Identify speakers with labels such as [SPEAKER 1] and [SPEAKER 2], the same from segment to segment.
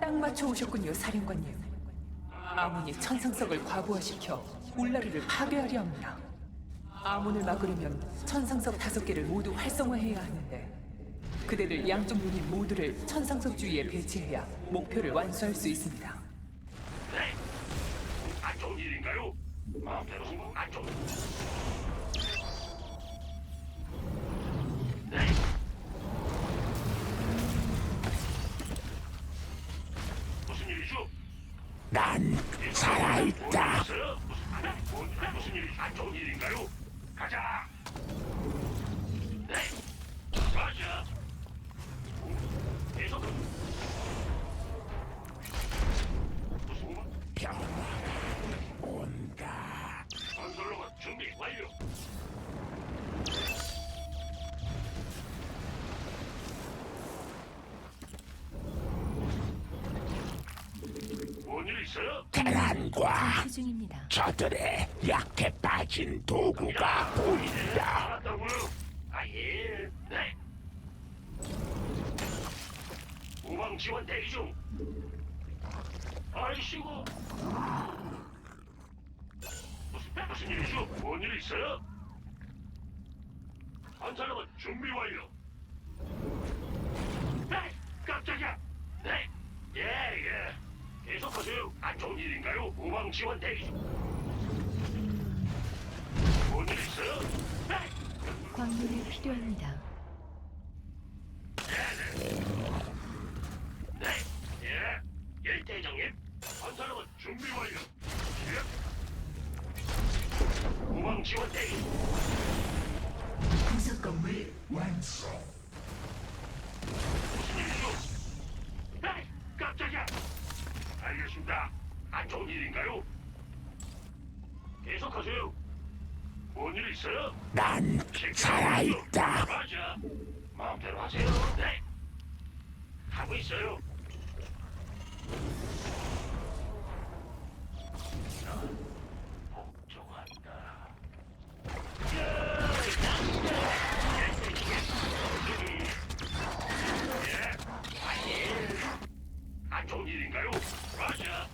[SPEAKER 1] 딱 맞춰 오셨군요, 사령관님. 아몬이 천상석을 과부하시켜 울라리를 파괴하려 합니다. 아몬을 막으려면 천상석 다섯 개를 모두 활성화해야 하는데 그대를 양쪽 유닛 모두를 천상석 주위에 배치해야 목표를 완수할 수 있습니다.
[SPEAKER 2] 마음대로 승부 안 좋은. 네. 무슨 일이죠?
[SPEAKER 3] 난 살아있다.
[SPEAKER 2] 무슨, 뭔, 무슨 일이 안 좋은 일인가요? 가자. 있어요?
[SPEAKER 4] 중입니다.
[SPEAKER 3] 저들의 약해 빠진 도구가 보인다.
[SPEAKER 2] 알았다고요? 아 예. 네. 우방 지원 대기 중. 아이씨고. 무슨 무슨 일이죠? 뭔 일 있어요? 건설로만 준비 완료. 네, 깜짝이야. 네, 예, 예. 계속하세요. 안 좋은 일인가요? 우방 지원 대기 중. 뭔일 있어요? 네.
[SPEAKER 4] 광물이 필요합니다.
[SPEAKER 2] 네, 예, 예, 대장님. 건설로만 준비 완료. 예. 우방 지원 대기.
[SPEAKER 3] 부속 건물 완성.
[SPEAKER 2] 무슨 일이죠? 에이, 깜짝이야. 알겠습니다. 안 좋은 일인가요? 계속하세요. 뭔 일 있어요?
[SPEAKER 3] 난 살아있다.
[SPEAKER 2] 맞아. 마음대로 하세요. 네. 하고 있어요. 복종한다. 안 좋은 일인가요? 맞아.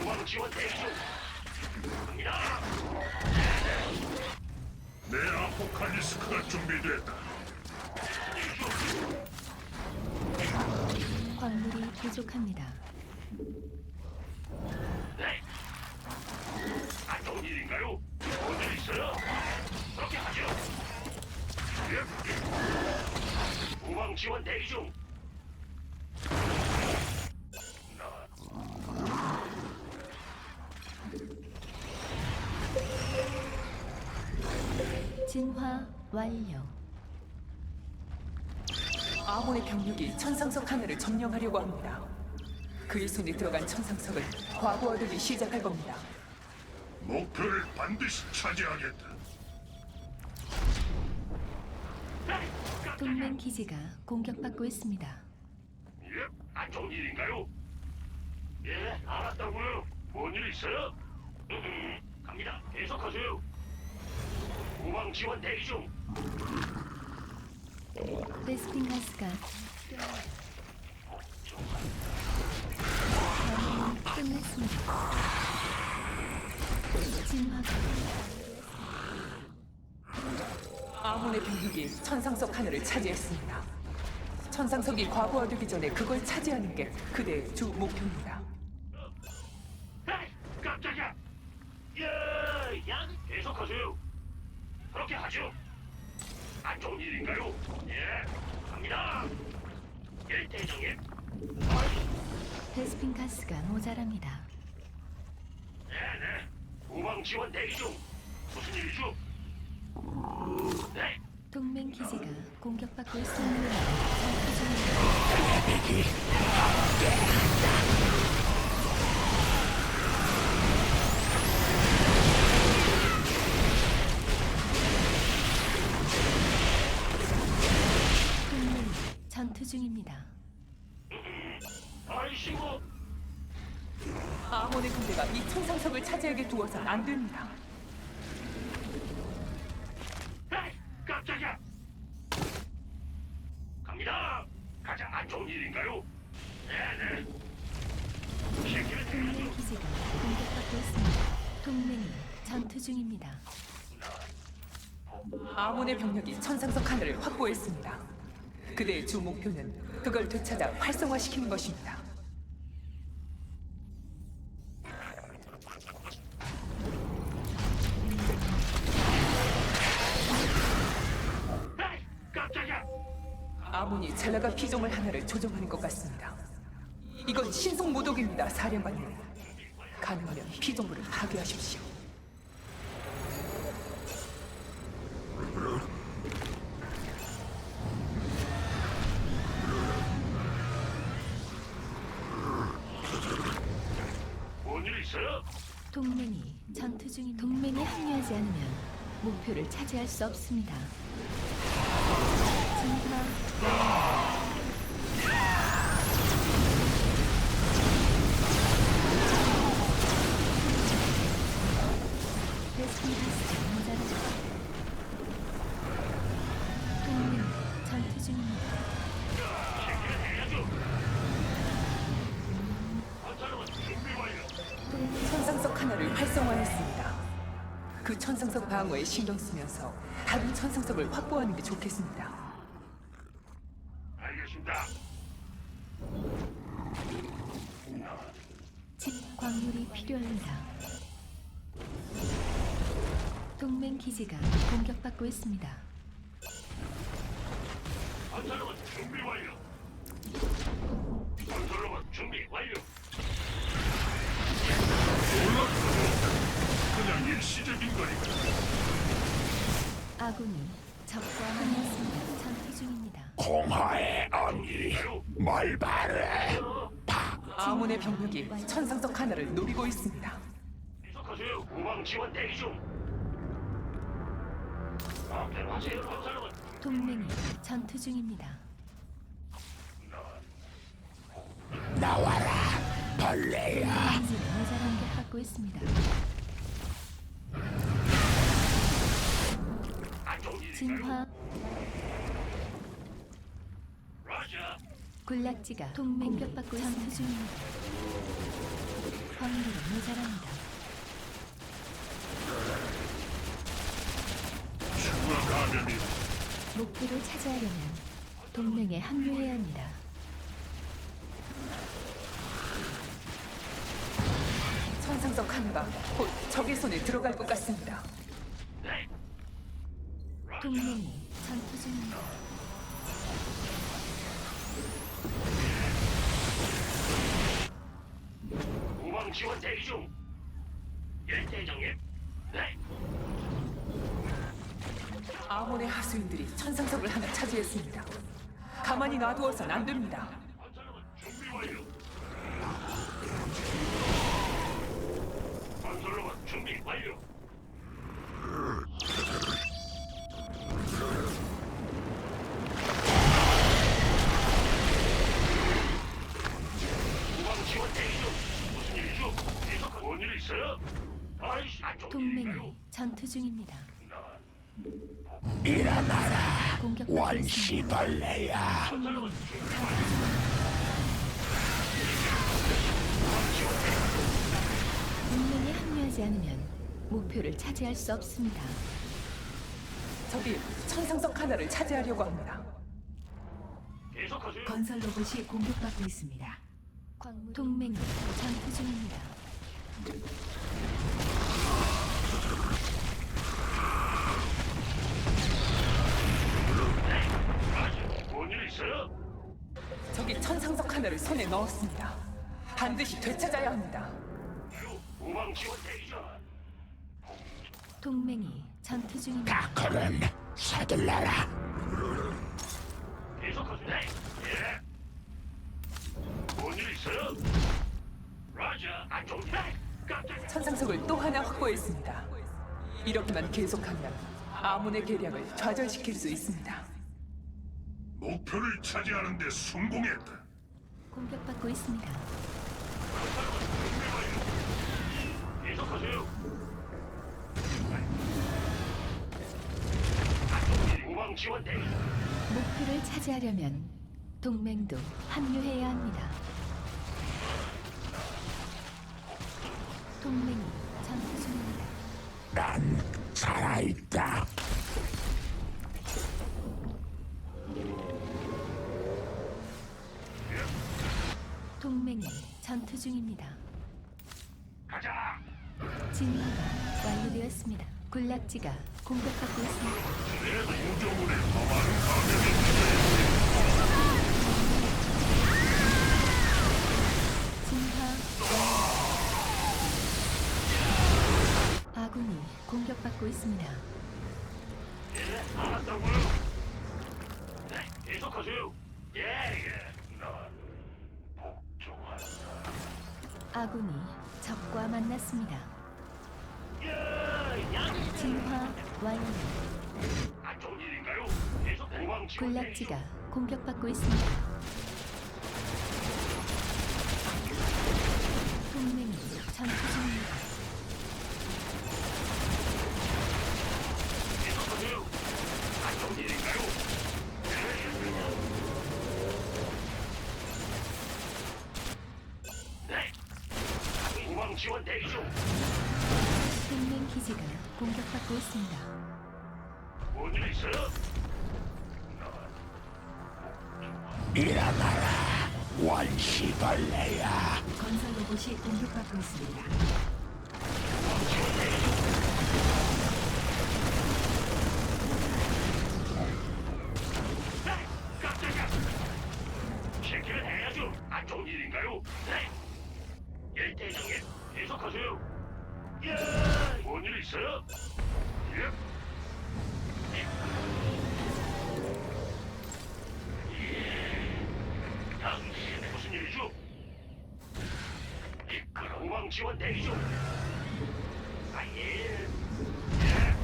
[SPEAKER 2] 우방 지원 대기 중. 갑니다. 내 아포칼리스크가 준비됐다.
[SPEAKER 4] 광물이 부족합니다.
[SPEAKER 2] 네. 안 좋은 일인가요? 뭔일 있어요? 그렇게 하죠. 예. 우방 지원 대기 중.
[SPEAKER 4] 진화 완료.
[SPEAKER 1] 아몬의 병력이 천상석 하나를 점령하려고 합니다. 그의 손에 들어간 천상석을 과부하되기 시작할 겁니다.
[SPEAKER 2] 목표를 반드시 차지하겠다.
[SPEAKER 4] 동맹 기지가 공격받고 있습니다.
[SPEAKER 2] 예, 안 좋은 일인가요? 예, 알았다고요. 뭔 일 있어요? 음, 갑니다. 계속하세요. 우방 지원 대기 중.
[SPEAKER 4] 베스핀 가스가 반응이 끝났습니다. 진화가
[SPEAKER 1] 아몬의 병력이 천상석 하나를 차지했습니다. 천상석이 과부하되기 전에 그걸 차지하는 게 그대의 주 목표입니다.
[SPEAKER 2] 에이, 깜짝이야. 예, 야, 계속하세요. 그렇게 하죠. 안 좋은 일인가요? 예, 갑니다. 예, 대장님. 어이,
[SPEAKER 4] 베스핀 가스가 모자랍니다.
[SPEAKER 2] 네, 네. 우방 지원 대기 중. 무슨 일이죠? 네.
[SPEAKER 4] 동맹 기지가 공격받고 있습니다. 전투 중입니다.
[SPEAKER 1] 녀석을 차지하게 두어선 안 됩니다. 에이, 깜짝이야! 갑니다!
[SPEAKER 2] 가장 안 좋은 일인가요? 네네! 동맹의
[SPEAKER 4] 기지가 공격받겠습니다. 동맹이 전투 중입니다.
[SPEAKER 1] 아몬의 병력이 천상석 하늘을 확보했습니다. 그대의 주 목표는 그걸 되찾아 활성화시키는 것입니다. 젤라가 피조물 하나를 조종하는 것 같습니다. 이건 신속 모독입니다, 사령관님. 가능하면 피조물을 파괴하십시오.
[SPEAKER 4] 동맹이 전투 중인 동맹에 합류하지 않으면 목표를 차지할 수 없습니다.
[SPEAKER 1] 천상석 하나를 활성화했습니다. 그 천상석 방어에 신경 쓰면서 다른 천상석을 확보하는 게 좋겠습니다.
[SPEAKER 2] 알겠습니다.
[SPEAKER 4] 집 광물이 필요합니다. 동맹 기지가 공격받고 있습니다.
[SPEAKER 2] 건설로만 준비 완료. 건설로만 준비 완료. 그냥 일시적인 거니까.
[SPEAKER 4] 아군이 적과 만났습니다. 전투 중입니다.
[SPEAKER 3] 공허의 언니 뭘 바래
[SPEAKER 1] 아몬의 병력이 천상석 하나를 노리고 있습니다.
[SPEAKER 2] 계속하세요. 후방 지원 대기 중. 마음대로 하세요. 건설로만
[SPEAKER 4] 동맹이 전투 중입니다.
[SPEAKER 3] 나와라 벌레야
[SPEAKER 4] 모자란 게 받고 있습니다.
[SPEAKER 2] 안 좋은 일인가요?
[SPEAKER 4] 진화
[SPEAKER 2] 라자.
[SPEAKER 4] 군락지가 동맹 공격받고 전투 중입니다. 광물이 모자랍니다. 목표를 차지하려면 동맹에 합류해야 합니다.
[SPEAKER 1] 천상석 하나가 곧 적의 손에 들어갈 것 같습니다.
[SPEAKER 2] 네.
[SPEAKER 4] 동맹이 전투 중입니다.
[SPEAKER 2] 후방 지원 대기 중. 예, 대장님. 네.
[SPEAKER 1] 아몬의 하수인들이 천상석을 하나 차지했습니다. 가만히 놔두어선 안 됩니다.
[SPEAKER 2] 완료. 준비 완료.
[SPEAKER 4] 중입니다.
[SPEAKER 3] 일어나라
[SPEAKER 4] 공격받고 있습니다.
[SPEAKER 3] 원시벌레야
[SPEAKER 4] 동맹에 합류하지 않으면 목표를 차지할 수 없습니다.
[SPEAKER 1] 적이 천상석 하나를 차지하려고 합니다.
[SPEAKER 2] 계속하세요.
[SPEAKER 4] 건설 로봇이 공격받고 있습니다. 동맹이 전투 중입니다.
[SPEAKER 2] 있어요?
[SPEAKER 1] 적이 천상석 하나를 손에 넣었습니다. 반드시 되찾아야 합니다.
[SPEAKER 2] 지원 대기.
[SPEAKER 4] 동맹이 전투 중입니다.
[SPEAKER 3] 다크는 서둘러라
[SPEAKER 2] 계속하세요. 네. 예. 뭔일 있어요? 라자, 안 좋은 일. 깜짝이야.
[SPEAKER 1] 천상석을 또 하나 확보했습니다. 이렇게만 계속하면 아몬의 계략을 좌절시킬 수 있습니다.
[SPEAKER 2] 목표를 차지하는 데 성공했다.
[SPEAKER 4] 공격받고 있습니다.
[SPEAKER 2] 계속하세요. 지원.
[SPEAKER 4] 목표를 차지하려면 동맹도 합류해야 합니다. 동맹이 전투 중입니다.
[SPEAKER 3] 난 살아있다.
[SPEAKER 4] 동맹이 전투 중입니다.
[SPEAKER 2] 가자.
[SPEAKER 4] 진화가 완료되었습니다. 군락지가 공격받고 있습니다.
[SPEAKER 2] 내 구조물에 더 많은 감염이
[SPEAKER 4] 진화 완료. 아군이 공격받고 있습니다.
[SPEAKER 2] 예, 알았다고요. 네, 계속하세요. 예, 예. 난 복종한다.
[SPEAKER 4] 아군이 적과 만났습니다. 진화 완료. 군락지가 공격받고 있습니다. 동맹이 전투 중입니다.
[SPEAKER 2] 계속하세요. 안 좋은 일인가요? 네. 도망 지원 대기 중.
[SPEAKER 4] 동맹 기지가 공격받고 있습니다.
[SPEAKER 2] 뭔일 있어요?
[SPEAKER 3] 일어나라, 원시벌레야.
[SPEAKER 4] 건설 로봇이 공격받고 있습니다.
[SPEAKER 2] 네, 깜짝이야. 시키면 해야죠. 안 좋은 일인가요? 네. 예, 대장님. 계속하세요. 예. 뭔일 있어요? 무슨 일이죠? 지원 대기. 아 예. 예.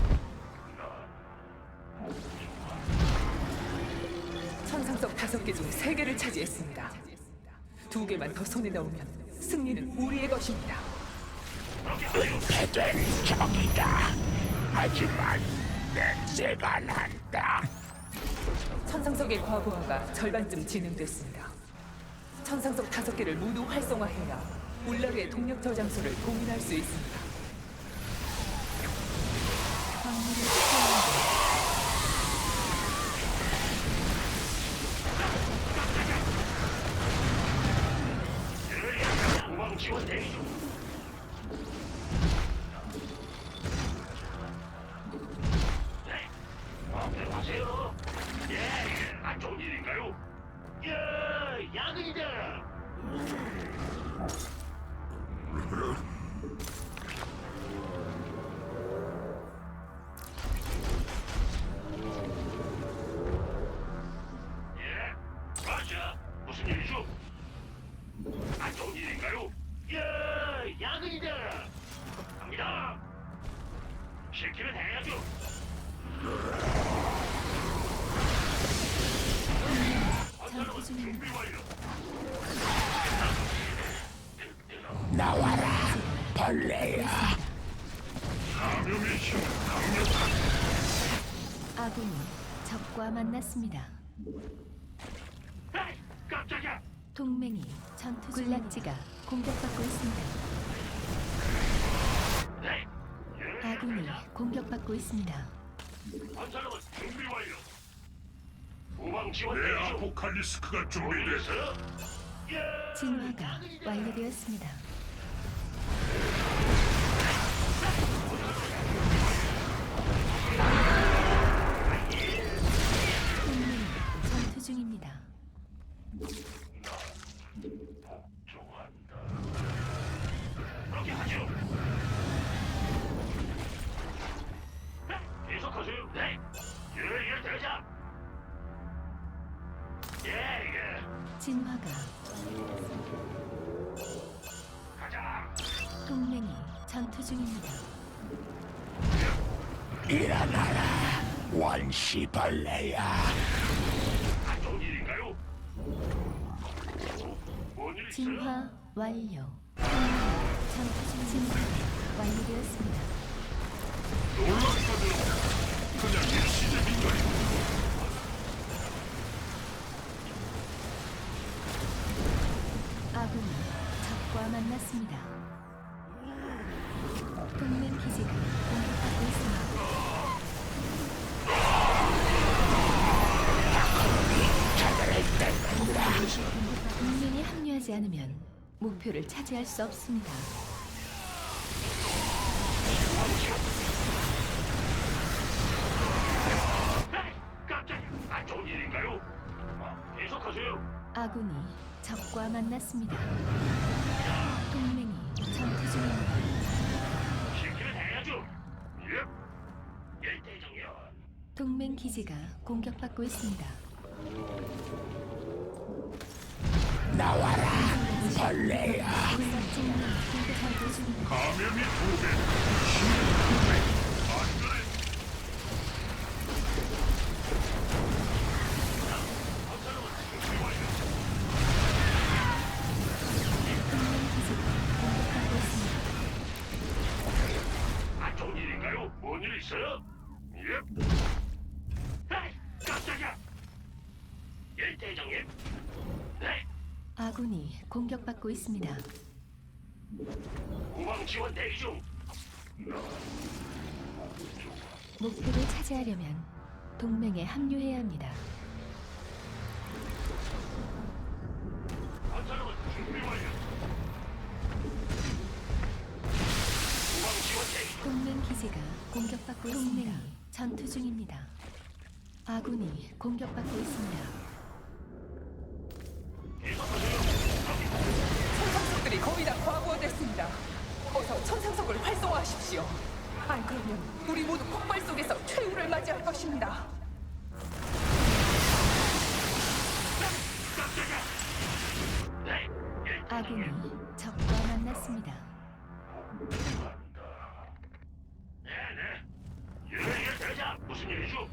[SPEAKER 1] 천상석 다섯 개 중 세 개를 차지했습니다. 두 개만 더 손에 넣으면 승리는 우리의 것입니다.
[SPEAKER 3] 은폐된 적이다. 하지만 냄새가 난다.
[SPEAKER 1] 천상석의 과부하가 절반쯤 진행됐습니다. 천상석 다섯 개를 모두 활성화해야 울라르의 동력 저장소를 공인할 수 있습니다.
[SPEAKER 2] 안 좋은 일인가요? 야, 야근이다.
[SPEAKER 3] 나와라, 벌레야.
[SPEAKER 4] 아군이 적과 만났습니다.
[SPEAKER 2] 에이, 깜짝이야.
[SPEAKER 4] 동맹이 전투 중 군락지가 공격받고 있습니다.
[SPEAKER 2] 네. 예,
[SPEAKER 4] 아군이 공격받고 있습니다.
[SPEAKER 2] 건설로봇 준비 완료. 우방 지원 내 아포칼리스크가 준비됐어.
[SPEAKER 4] 진화가 완료되었습니다.
[SPEAKER 3] 시벌레야.
[SPEAKER 2] 안 좋은 일인가요? 뭔일 있어요?
[SPEAKER 4] 진화 완료. 전투 중 진화 완료되었습니다.
[SPEAKER 2] 놀랍거든. 그냥 일시적인 거리.
[SPEAKER 4] 않으면 목표를 차지할 수 없습니다. 아군이 적과 만났습니다. 동맹이 전투 중입니다.
[SPEAKER 2] 시키면 해야죠. 대장이요.
[SPEAKER 4] 동맹 기지가 공격받고 있습니다.
[SPEAKER 3] 나와라 벌레야.
[SPEAKER 2] 감염이 두 배. 힘이 두 배.
[SPEAKER 4] 공격받고 있습니다.
[SPEAKER 2] 후방 지원 대기 중.
[SPEAKER 4] 목표를 차지하려면 동맹에 합류해야 합니다.
[SPEAKER 2] 건설로만 준비 완료. 후방 지원 대기 중.
[SPEAKER 4] 동맹 기지가 공격받고 있습니다. 전투 중입니다. 아군이 공격받고 있습니다.
[SPEAKER 1] 활성화하십시오. 안 그러면 우리 모두 폭발 속에서 최후를 맞이할 것입니다.
[SPEAKER 4] 아군이. 적과 만났습니다.
[SPEAKER 2] 네네. 예, 예, 대장. 무슨 일이죠?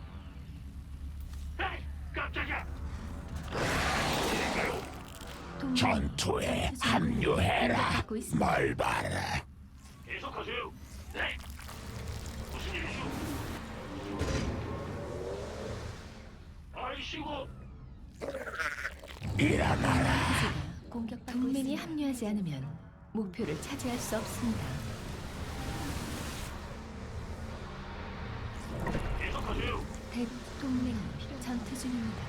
[SPEAKER 2] 에이, 깜짝이야. 일인가요?
[SPEAKER 4] 동맹이
[SPEAKER 3] 전투에. 합류해라
[SPEAKER 4] 있습니다.
[SPEAKER 3] 뭘 봐라
[SPEAKER 2] 아이씨고.
[SPEAKER 3] 일어나라
[SPEAKER 4] 기지가 공격받고 동맹이 합류하지 않으면 목표를 차지할 수 없습니다.
[SPEAKER 2] 계속하세요.
[SPEAKER 4] 대 동맹이 전투 중입니다.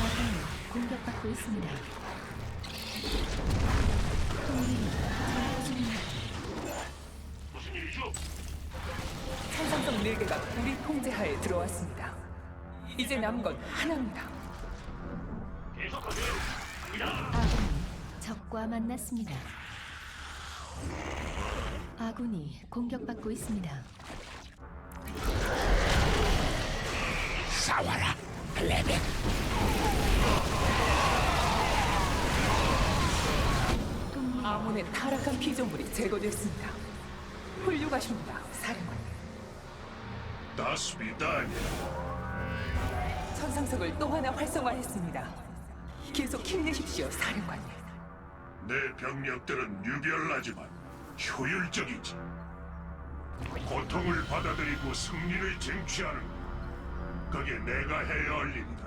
[SPEAKER 4] 아군이 공격받고 있습니다.
[SPEAKER 1] 일개가 우리 통제하에 들어왔습니다. 이제 남은 건 하나입니다.
[SPEAKER 4] 아군 적과 만났습니다. 아군이 공격받고 있습니다.
[SPEAKER 3] 싸워라, 레벨.
[SPEAKER 1] 아몬의 타락한 피조물이 제거됐습니다. 훌륭하십니다, 사령관님.
[SPEAKER 2] 다스비다니.
[SPEAKER 1] 천상석을 또 하나 활성화했습니다. 계속 힘내십시오, 사령관님.
[SPEAKER 2] 내 병력들은 유별나지만 효율적이지. 고통을 받아들이고 승리를 쟁취하는 것. 그게 내가 해야 할 일이다.